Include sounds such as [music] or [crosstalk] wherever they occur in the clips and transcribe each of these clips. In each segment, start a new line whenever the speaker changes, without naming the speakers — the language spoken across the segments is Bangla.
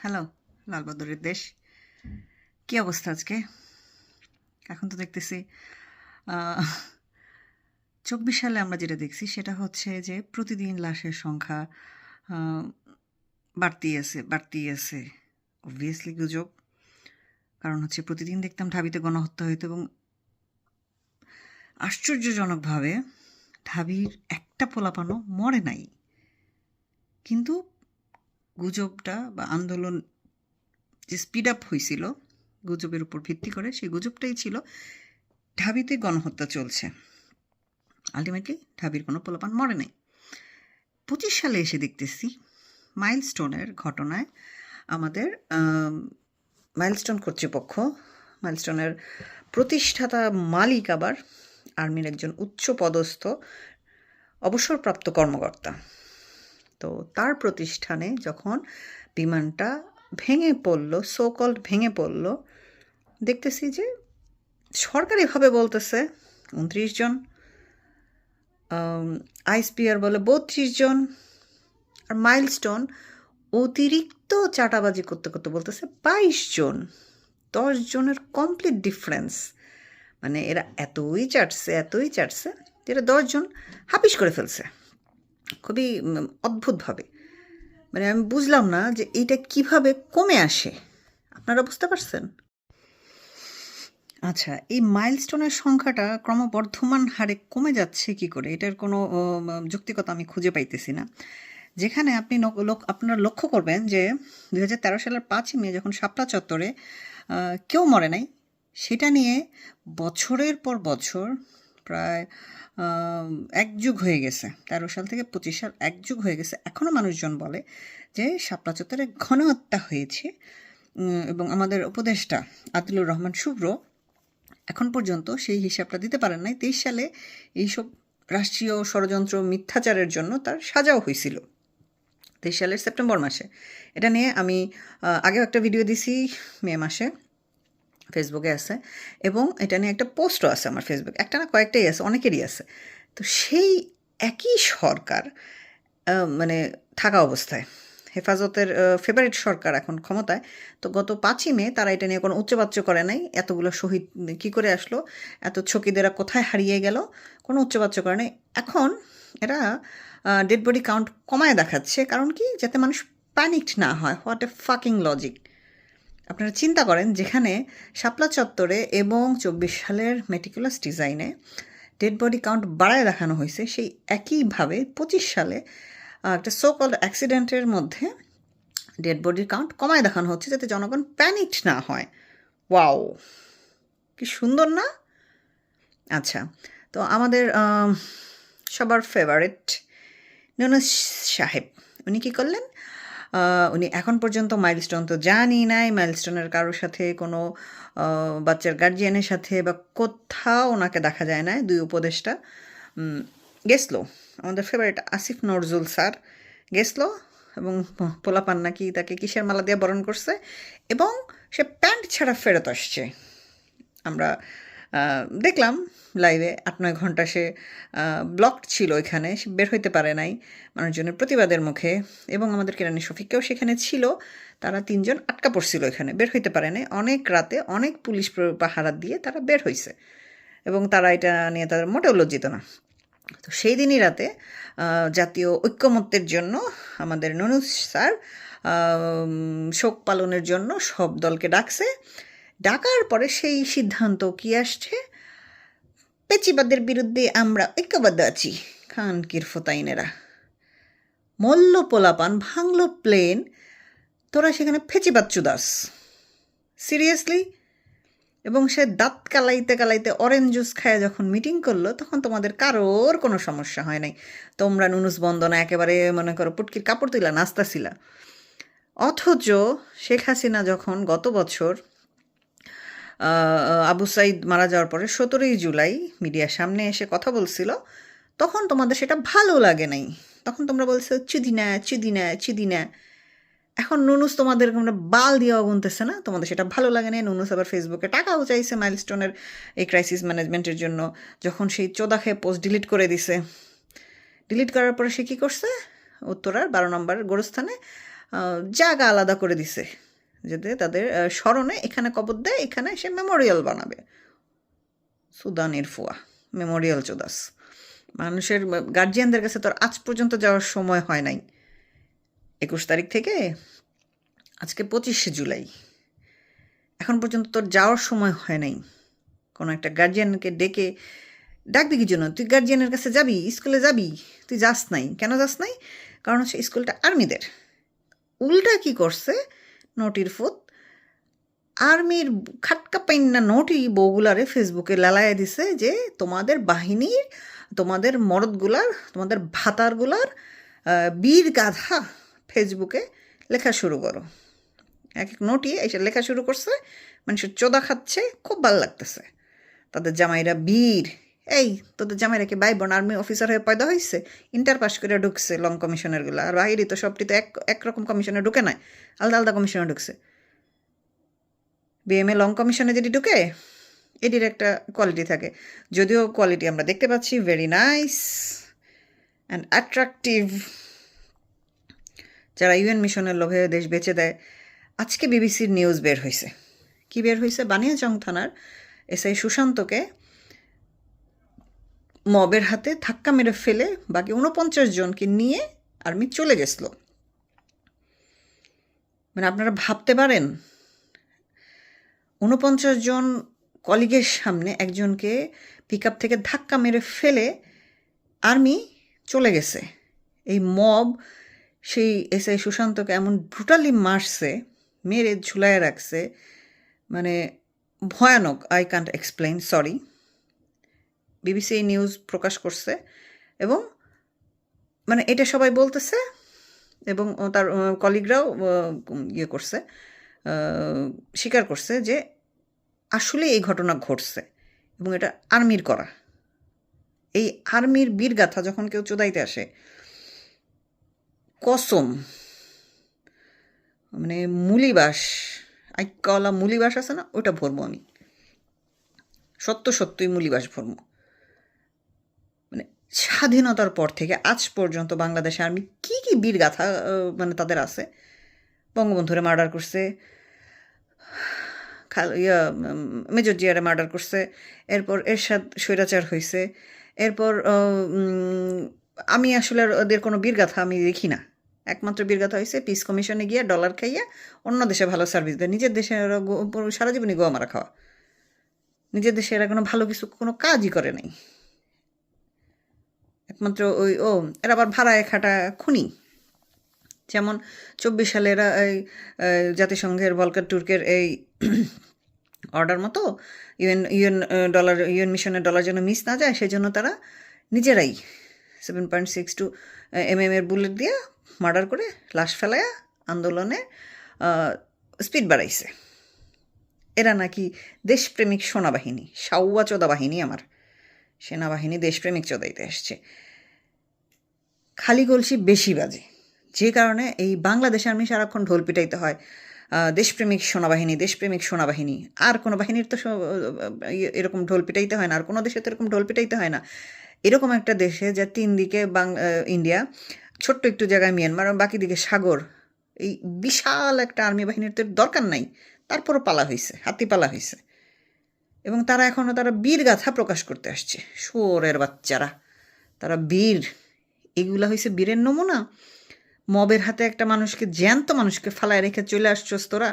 হ্যালো লালবাদরের দেশ। কি অবস্থা আজকে? এখন তো দেখতেছি চব্বিশ সালে আমরা যেটা দেখছি সেটা হচ্ছে যে প্রতিদিন লাশের সংখ্যা বাড়তি আছে, বাড়তেই আছে অবভিয়াসলি গুজব। কারণ হচ্ছে প্রতিদিন দেখতাম ঢাবিতে গণহত্যা হইতো এবং আশ্চর্যজনকভাবে ঢাবির একটা পোলাপানও মরে নাই। কিন্তু গুজবটা বা আন্দোলন যে স্পিড আপ হয়েছিল গুজবের উপর ভিত্তি করে সেই গুজবটাই ছিল ঢাবিতে গণহত্যা চলছে। আলটিমেটলি ঢাবির কোনো পোলাপান মরে নাই। পঁচিশ সালে এসে দেখতেছি মাইলস্টোনের ঘটনায় আমাদের মাইলস্টোন কর্তৃপক্ষ, মাইলস্টোনের প্রতিষ্ঠাতা মালিক আবার আর্মির একজন উচ্চ পদস্থ অবসরপ্রাপ্ত কর্মকর্তা। তো তার প্রতিষ্ঠানে যখন বিমানটা ভেঙে পড়ল সোকল্ড ভেঙে পড়ল, দেখতেছি যে সরকারিভাবে বলতেছে, উনত্রিশ জন আইসপিআর বলে বত্রিশ জন, আর মাইলস্টোন অতিরিক্ত চাটাবাজি করতে করতে বলতেছে বাইশ জন, দশ জনের কমপ্লিট ডিফারেন্স মানে এরা এতই চাটছে এতই চাটছে, যে এরা দশজন হাপিস করে ফেলছে। খুবই অদ্ভুতভাবে। মানে আমি বুঝলাম না যে এইটা কীভাবে কমে আসে। আপনারা বুঝতে পারছেন? আচ্ছা এই মাইলস্টোনের সংখ্যাটা ক্রমবর্ধমান হারে কমে যাচ্ছে কি করে? এটার কোনো যুক্তিকতা আমি খুঁজে পাইতেছি না। যেখানে আপনি আপনারা লক্ষ্য করবেন যে দু হাজার তেরো সালের পাঁচই মে যখন শাপলা চত্বরে কেউ মরে নাই, সেটা নিয়ে বছরের পর বছর প্রায় এক যুগ হয়ে গেছে, তেরো সাল থেকে পঁচিশ সাল এক যুগ হয়ে গেছে এখনও মানুষজন বলে যে শাপলা চত্বরে ঘনহত্যা হয়েছে এবং আমাদের উপদেষ্টা আদিলুর রহমান শুভ্র এখন পর্যন্ত সেই হিসাবটা দিতে পারেন নাই। তেইশ সালে এইসব রাষ্ট্রীয় ষড়যন্ত্র, মিথ্যাচারের জন্য তার সাজাও হয়েছিল। তেইশ সালের সেপ্টেম্বর মাসে। এটা নিয়ে আমি আগেও একটা ভিডিও দিছি মে মাসে। ফেসবুকে আছে এবং এটা নিয়ে একটা পোস্টও আছে আমার ফেসবুক। একটা না কয়েকটাই আছে, অনেকেরই আছে। তো সেই একই সরকার মানে থাকা অবস্থায়, হেফাজতের ফেভারিট সরকার এখন ক্ষমতায়, তো গত পাঁচই মে তারা এটা নিয়ে কোনো উচ্চবাচ্য করে নাই। এতগুলো শহীদ কি করে আসলো? এত ছকিদেরা কোথায় হারিয়ে গেল? কোনো উচ্চবাচ্য করে নাই। এখন এরা ডেড বডি কাউন্ট কমায় দেখাচ্ছে। কারণ কি? যাতে মানুষ প্যানিকড না হয়। হোয়াট এ ফাকিং লজিক আপনারা চিন্তা করেন যেখানে শাপলা চত্বরে এবং চব্বিশ সালের মেটিকুলাস ডিজাইনে ডেড বডি কাউন্ট বাড়ায় দেখানো হয়েছে, সেই একইভাবে পঁচিশ সালে একটা সো কল্ড অ্যাক্সিডেন্টের মধ্যে ডেড বডির কাউন্ট কমায় দেখানো হচ্ছে যাতে জনগণ প্যানিকড না হয়। ওয়াও কি সুন্দর না? আচ্ছা তো আমাদের সবার ফেভারিট নুনুস সাহেব, উনি কী করলেন? উনি এখন পর্যন্ত মাইলস্টোন তো জানি নাই মাইলস্টোনের কারোর সাথে কোনো বাচ্চার গার্জিয়ানের সাথে বা কোথাও ওনাকে দেখা যায় না দুই উপদেষ্টা। উম, গেছলো আমাদের ফেভারিট আসিফ নজরুল স্যার গেছলো এবং পোলাপান নাকি তাকে কিসের মালা দিয়ে বরণ করছে এবং সে প্যান্ট ছাড়া ফেরত আসছে। আমরা দেখলাম লাইভে আট নয় ঘণ্টা সে ব্লকড ছিল এখানে, সে বের হইতে পারে নাই মানুষজনের প্রতিবাদের মুখে এবং আমাদের কেরানি শফিককেও সেখানে ছিল, তারা তিনজন আটকা পড়ছিল এখানে, বের হইতে পারে নাই। অনেক রাতে অনেক পুলিশ পাহারা দিয়ে তারা বের হয়েছে এবং তারা এটা নিয়ে তাদের মোটেও লজ্জিত না। তো সেই দিনই রাতে জাতীয় ঐক্যমত্যের জন্য আমাদের ননুস স্যার শোক পালনের জন্য সব দলকে ডাকছে। ডাকার পরে সেই সিদ্ধান্ত কি আসছে? পেচিবাদের বিরুদ্ধে আমরা ঐক্যবদ্ধ আছি, খান কিরফতাইনেরা। মল্ল পোলাপান, ভাঙলো প্লেন, তোরা সেখানে ফেচিবাদ দাস সিরিয়াসলি? এবং সে দাঁত কালাইতে কালাইতে অরেঞ্জ জুস খায় যখন মিটিং করল, তখন তোমাদের কারোর কোনো সমস্যা হয় নাই। তোমরা নুনুস বন্দনা একেবারে, মনে করো, পুটকির কাপড় তুলা নাস্তাছিলা অথচ শেখ হাসিনা যখন গত বছর আবু সাইদ মারা যাওয়ার পরে সতেরোই জুলাই মিডিয়ার সামনে এসে কথা বলছিল, তখন তোমাদের সেটা ভালো লাগে নাই। তখন তোমরা বলছো চুদিনা চুদিনা চুদিনা এখন নুনুস তোমাদের বাল দেওয়া গুনতেছে না? তোমাদের সেটা ভালো লাগে না নুনুস আবার ফেসবুকে টাকাও চাইছে মাইলস্টোনের এই ক্রাইসিস ম্যানেজমেন্টের জন্য, যখন সেই চোদা খেয়ে পোস্ট ডিলিট করে দিছে। ডিলিট করার পরে সে কী করছে? উত্তরার বারো নম্বর গোরস্থানে জায়গা আলাদা করে দিছে। যাতে তাদের স্মরণে এখানে কবর দেয়, এখানে সে মেমোরিয়াল বানাবে। সুদানের ফুয়া, মেমোরিয়াল চোদাস মানুষের গার্জিয়ানদের কাছে তো আর আজ পর্যন্ত যাওয়ার সময় হয় নাই। একুশ তারিখ থেকে আজকে পঁচিশে জুলাই। এখন পর্যন্ত তোর যাওয়ার সময় হয় নাই। কোনো একটা গার্জিয়ানকে ডেকে ডাকবি কি জন্য তুই গার্জিয়ানের কাছে যাবি? স্কুলে যাবি? তুই যাস নাই? কেন যাস নাই? কারণ হচ্ছে স্কুলটা আর্মিদের। উল্টা কি করছে? নটির ফুত। আর্মির খাটকা পাইন্না নোটই বউগুলারে ফেসবুকে লালাইয়া দিছে যে তোমাদের বাহিনীর, তোমাদের মরদগুলার, তোমাদের ভাতারগুলার বীর গাধা ফেসবুকে লেখা শুরু করো। এক এক নোটই এসে লেখা শুরু করছে, মানুষের চোদা খাচ্ছে, খুব ভালো লাগতেছে। তাদের জামাইরা বীর এই, তোদের জামাইরা কি ভাই বোন আর্মি অফিসার হয়ে পয়দা হয়েছে ইন্টার পাস করে ঢুকছে লং কমিশনেরগুলো আর বাহিরি তো সবটি তো এক একরকম কমিশনে ঢুকে নাই, আলাদা আলাদা কমিশনে ঢুকছে। বিএমএ লং কমিশনে যেটি ঢুকে, এটির একটা কোয়ালিটি থাকে। যদিও কোয়ালিটি আমরা দেখতে পাচ্ছি ভেরি নাইস অ্যান্ড অ্যাট্রাকটিভ যারা ইউএন মিশনের লোভে দেশ বেচে দেয়, আজকে বিবিসির নিউজ বের হয়েছে কি বের হয়েছে বানিয়াচং থানার এসআই সুশান্তকে মবের হাতে ধাক্কা মেরে ফেলে বাকি উনপঞ্চাশ জনকে নিয়ে আর্মি চলে গেছিল। মানে আপনারা ভাবতে পারেন উনপঞ্চাশ জন কলিগের সামনে একজনকে পিক থেকে ধাক্কা মেরে ফেলে আর্মি চলে গেছে। এই মব, সেই এস আই সুশান্তকে এমন ব্রুটালি মারছে, মেরে ঝুলায় রাখছে মানে ভয়ানক I can't explain sorry BBC news প্রকাশ করছে এবং মানে এটা সবাই বলতেছে এবং তার কলিগরাও ইয়ে করছে স্বীকার করছে যে আসলে এই ঘটনা ঘটছে এবং এটা আর্মির করা। এই আর্মির বীরগাথা যখন কেউ চোদাইতে আসে, কসম মানে মুলিবাস আইকলা মুলিবাস আছে না ওটা ভরবো আমি। সত্য সত্যই মুলিবাস ভরবো। স্বাধীনতার পর থেকে, আজ পর্যন্ত বাংলাদেশে আর্মি কী কী বীরগাথা মানে তাদের আছে? বঙ্গবন্ধুরে মার্ডার করছে, খাল, ইয়া মেজর জিয়ারে মার্ডার করছে, এরপর এরশাদ স্বৈরাচার হয়েছে এরপর আমি আসলে ওদের কোনো বীরগাথা আমি দেখি না। একমাত্র বীরগাথা হয়েছে পিস কমিশনে গিয়ে ডলার খাইয়া, অন্য দেশে ভালো সার্ভিস দেয়। নিজের দেশে সারা জীবনই গোয়া মারা খাওয়া। নিজের দেশে এরা কোনো ভালো কিছু, কোনো কাজই করে নাই। একমাত্র ওই, ও, এরা আবার ভাড়ায় খাটা খুনি। যেমন চব্বিশ সালে এরা এই জাতিসংঘের ভলকার টুর্কের এই [clears throat] অর্ডার মতো ইউএন ইউএন ডলার ইউএন মিশনের ডলার যেন মিস না যায়, সেজন্য তারা নিজেরাই seven point six two M M এর বুলেট দিয়ে মার্ডার করে লাশ ফেলায়া আন্দোলনে স্পিড বাড়াইছে। এরা নাকি দেশপ্রেমিক সোনাবাহিনী সাউয়া চোদা বাহিনী আমার। সেনাবাহিনী দেশপ্রেমিক চোদাইতে আসছে খালি কলসি বেশি বাজে। যে কারণে এই বাংলাদেশে আর্মি সারাক্ষণ ঢোল পিটাইতে হয়। দেশপ্রেমিক সেনাবাহিনী দেশপ্রেমিক সেনাবাহিনী। আর কোনো বাহিনীর তো ইয়ে- এরকম ঢোল পিটাইতে হয় না। আর কোনো দেশে তো এরকম ঢোল পিটাইতে হয় না। এরকম একটা দেশে যা তিন দিকে বাং ইন্ডিয়া, ছোট্ট একটু জায়গায় মিয়ানমার বাকি দিকে সাগর, এই বিশাল একটা আর্মি বাহিনীর তো দরকার নাই। তারপরও পালা হয়েছে হাতি পালা হয়েছে এবং তারা এখনও তারা বীর গাথা প্রকাশ করতে আসছে। শুয়োরের বাচ্চারা। তারা বীর। এগুলা হয়েছে বীরের নমুনা। মবের হাতে একটা মানুষকে, জ্যান্ত মানুষকে ফালায় রেখে চলে আসছোস তোরা।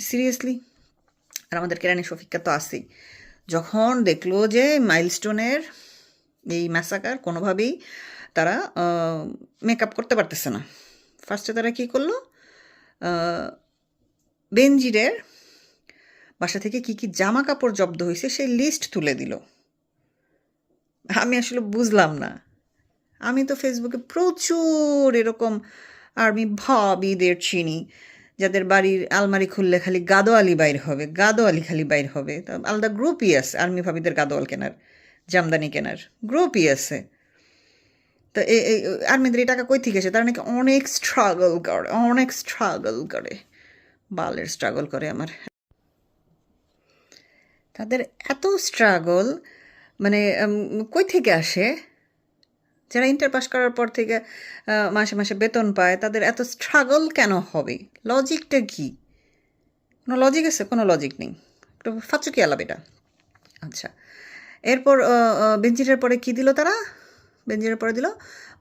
সিরিয়াসলি? আর আমাদের কেরানি শফিককা তো আছেই। যখন দেখল যে মাইলস্টোনের এই ম্যাসাকার কোনোভাবেই তারা মেকআপ করতে পারতেছে না। ফার্স্টে তারা কী করল? বেনজিরের বাসা থেকে কি কি জামা কাপড় জব্দ হয়েছে সেই লিস্ট তুলে দিল। আমি আসলে বুঝলাম না। আমি তো ফেসবুকে প্রচুর এরকম আর্মি ভাবিদের চিনি, যাদের বাড়ির আলমারি খুললে খালি গাদোয়ালি বাইর হবে, গাদোয়ালি খালি বাইর হবে। তা আলাদা গ্রুপই আছে আর্মি ভাবিদের গাদোয়াল কেনার, জামদানি কেনার, গ্রুপই আছে। তো এই আর্মিদের এই টাকা কই থেকে আসে তারা নাকি অনেক স্ট্রাগল করে, অনেক স্ট্রাগল করে। বালের স্ট্রাগল করে আমার। তাদের এত স্ট্রাগল মানে কই থেকে আসে? যারা ইন্টার পাস করার পর থেকে মাসে মাসে বেতন পায়, তাদের এত স্ট্রাগল কেন হবে? লজিকটা কি? কোনো লজিক আছে? কোনো লজিক নেই। একটু ফাচুকি আলাপ এটা। আচ্ছা। এরপর বেঞ্জিরের পরে কি দিল তারা? বেঞ্জিরের পরে দিল,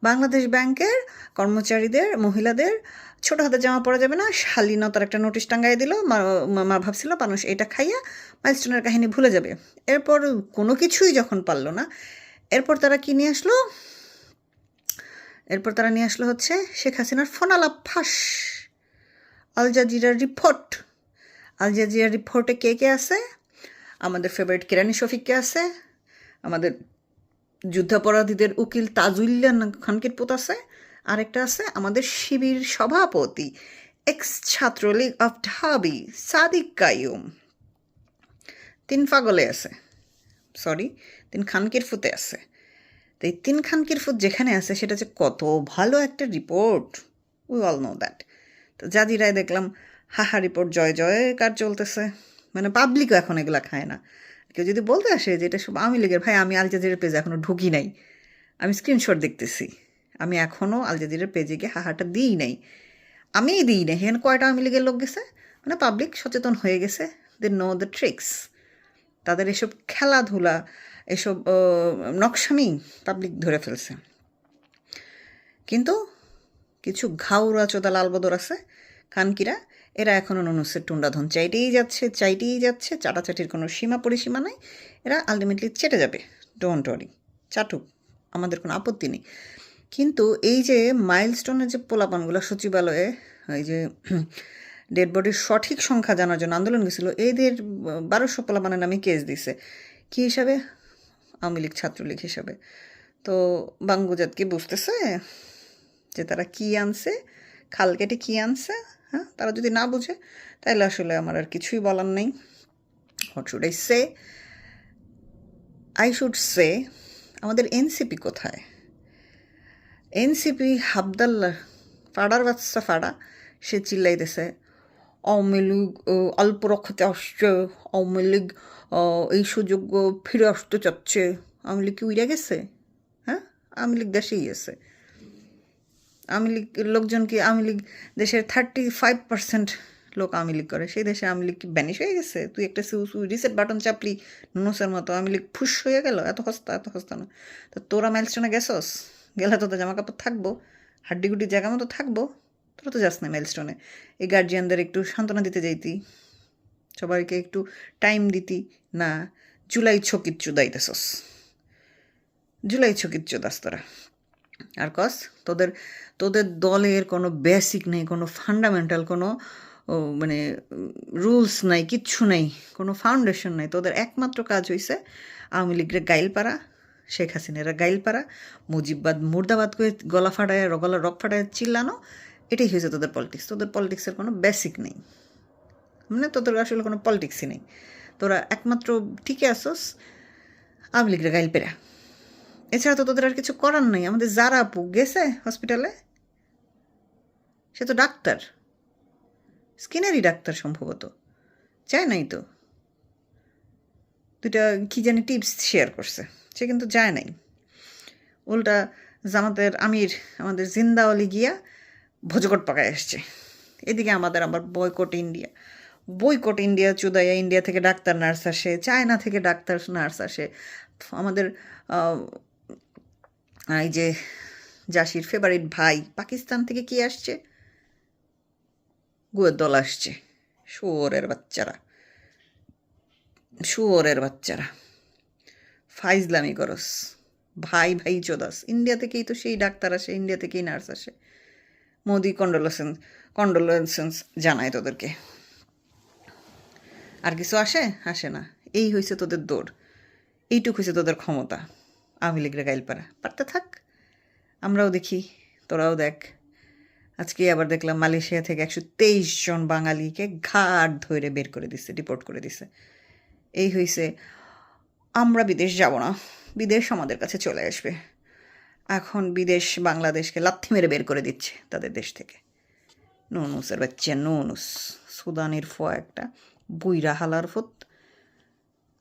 বাংলাদেশ ব্যাংকের কর্মচারীদের, মহিলাদের ছোট হাতে জামা পরা যাবে না, শালীনতার একটা নোটিশ টাঙ্গাই দিল। মা ভাবছিল, মানুষ এটা খাইয়া মাইলস্টোনের কাহিনী ভুলে যাবে। এরপর কোনো কিছুই যখন পারল না, এরপর তারা কি নিয়ে আসলো? এরপর তারা নিয়ে আসলো হচ্ছে শেখ হাসিনার ফোনালাপ ফাঁস। আল জাজিরার রিপোর্ট। আল জাজিরার রিপোর্টে কে কে আছে? আমাদের ফেভারিট কেরানি শফিককে আছে? আমাদের যুদ্ধাপরাধীদের উকিল তাজুল্লাহ খানকির পুত আছে। আরেকটা আছে আমাদের শিবির সভাপতি এক্স ছাত্রলীগ অফ ঢাবি সাদিক কাইয়ুম। তিন পাগলে আছে। সরি তিন খানকির ফুতে আছে। তো এই তিন খান ফুট যেখানে আছে, সেটা যে কত ভালো একটা report we all know that তো জাজিরায় দেখলাম, হাহা রিপোর্ট জয় জয় কার চলতেছে। মানে পাবলিকও এখন এগুলা খায় না। কেউ যদি বলতে আসে যে এটা সব আওয়ামী লীগের, ভাই, আমি আল পেজে এখনও ঢুকি নাই। আমি স্ক্রিনশট দেখতেছি। আমি এখনও আল পেজে গিয়ে হাহাটা দিই নাই। আমিই দিই নাই। এখানে কয়টা আওয়ামী লীগের লোক গেছে? মানে পাবলিক সচেতন হয়ে গেছে। দে নো দ্য ট্রিক্স তাদের এসব খেলাধুলা এসব নকশামি পাবলিক ধরে ফেলছে। কিন্তু কিছু ঘাউরা চোদা লালবদর আছে, খানকিরা, এরা এখনও নুনুসের টুন্ডাধন। চাইটেই যাচ্ছে চাইটেই যাচ্ছে, চাটাচাটির কোনো সীমা পরিসীমা নাই, এরা আলটিমেটলি চেটে যাবে। ডোন্ট ওয়ারি চাটুক, আমাদের কোনো আপত্তি নেই। কিন্তু এই যে মাইলস্টোনের যে পোলাপানগুলো সচিবালয়ে, এই যে [clears throat] ডেড বডির সঠিক সংখ্যা জানার জন্য আন্দোলন গেছিল, এদের বারোশো পোলাপানের নামে কেস দিছে। কী হিসাবে? আওয়ামী লীগ ছাত্রলীগ হিসাবে। তো বাঙ্গুজাত কি বুঝতেছে যে তারা কি আনছে খাল কেটে কী আনছে হ্যাঁ? তারা যদি না বুঝে তাহলে আসলে আমার আর কিছুই বলার নেই। What should I say I should say আমাদের এনসিপি কোথায়? এনসিপি হাবদাল্লা ফাড়ার বাচ্চা ফাড়া, সে চিল্লাইতেছে আওয়ামী লীগ অল্প রক্ষাতে আসছে, আওয়ামী লীগ এই সুযোগ ফিরে আসতে চাচ্ছে। আওয়ামী লীগ কি উইরা গেছে? হ্যাঁ? আওয়ামী লীগ দেশেই গেছে আওয়ামী লীগ, লোকজন কি আওয়ামী লীগ দেশের থার্টি ফাইভ পার্সেন্ট লোক আওয়ামী লীগ করে? সেই দেশে আওয়ামী লীগ কি ব্যানিশ হয়ে গেছে? তুই একটা রিসেট বাটন চাপলি নুনুসের মতো, আওয়ামী লীগ ফুস হয়ে গেল? এত হস্তা এত হস্তা না। তো তোরা মাইলস্টোনে গেছস? গেলে তো জামা কাপড় থাকব হাড্ডিগুডি জায়গা মতো থাকব। তোরা তো যাস না মাইলস্টোনে এই গার্জিয়ানদের একটু সান্ত্বনা দিতে যাইতি। সবাইকে একটু টাইম দিতি। না, জুলাই ছকিত চুদাইতেছস জুলাই ছকিত চুদাস তোরা। আর কস, তোদের তোদের দলের কোনো বেসিক নেই, কোনো ফান্ডামেন্টাল কোনো মানে রুলস নাই, কিচ্ছু নাই, কোনো ফাউন্ডেশন নাই। তোদের একমাত্র কাজ হইছে আওয়ামী লীগের গাইল পাড়া শেখ হাসিনারা গাইল পাড়া মুজিববাদ মুর্দাবাদ করে গলা ফাটায়, গলা রক ফাটায় চিল্লানো এটাই হয়েছে তোদের পলিটিক্স তোদের পলিটিক্সের কোনো বেসিক নেই। মানে তোদের আসলে কোনো পলিটিক্সই নেই। তোরা একমাত্র ঠিকই আসোস আওয়ামী লীগের গাইল পেরা। এছাড়া তো তোদের আর কিছু করার নেই। আমাদের যারা আপু গেছে হসপিটালে সে তো ডাক্তার। স্কিনেরই ডাক্তার সম্ভবত। যায় নাই তো। দুটা কি জানি টিপস শেয়ার করছে। সে কিন্তু যায় নাই। উল্টা জামাতের আমির, আমাদের জিন্দাওয়ালি গিয়া ভোজকট পাকায় আসছে। এদিকে আমাদের আবার বয়কট ইন্ডিয়া। বয়কট ইন্ডিয়া, চুদাইয়া ইন্ডিয়া থেকে ডাক্তার নার্স আসে, চায়না থেকে ডাক্তার নার্স আসে। আমাদের এই যে জাসির ফেভারিট ভাই, পাকিস্তান থেকে কি আসছে? গুয়ের দল আসছে। শুয়োরের বাচ্চারা। শুয়োরের বাচ্চারা। ফাইজলামি করস। ভাই ভাই চোদাস। ইন্ডিয়া থেকেই তো সেই ডাক্তার আসে, ইন্ডিয়া থেকেই নার্স আসে। মোদি কন্ডোলেন্স কন্ডোলেন্সেন্স জানায় তোদেরকে। আর কিছু আসে? আসে না। এই হয়েছে তোদের দৌড়। এইটুক হয়েছে তোদের ক্ষমতা। আওয়ামী লীগরা গাইলপাড়া। পারতে থাক। আমরাও দেখি, তোরাও দেখ। আজকে আবার দেখলাম মালয়েশিয়া থেকে একশো তেইশ জন বাঙালিকে ঘাট ধরে বের করে দিছে ডিপোর্ট করে দিছে। এই হয়েছে আমরা বিদেশ যাব না। বিদেশ আমাদের কাছে চলে আসবে। এখন বিদেশ বাংলাদেশকে লাথি মেরে বের করে দিচ্ছে তাদের দেশ থেকে। নুনুসের বাচ্চা নুনুস, সুদানের ফ একটা বুইরা হালার ফুত।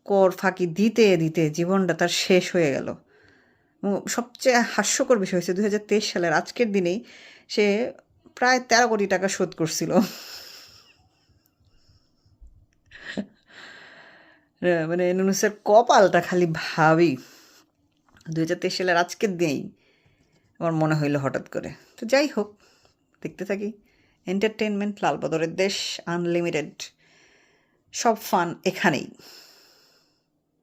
কর ফাঁকি দিতে দিতে জীবনটা তার শেষ হয়ে গেল। সবচেয়ে হাস্যকর বিষয় হয়েছে দু হাজার তেইশ সালের আজকের দিনেই সে প্রায় তেরো কোটি টাকা শোধ করছিল। মানে নুনুসের কপালটা খালি ভাবি। দু হাজার তেইশ সালের আজকের দিনেই আমার মনে হইল হঠাৎ করে। তো যাই হোক, দেখতে থাকি। এন্টারটেনমেন্ট লালবদরের দেশ আনলিমিটেড সব ফান এখানেই।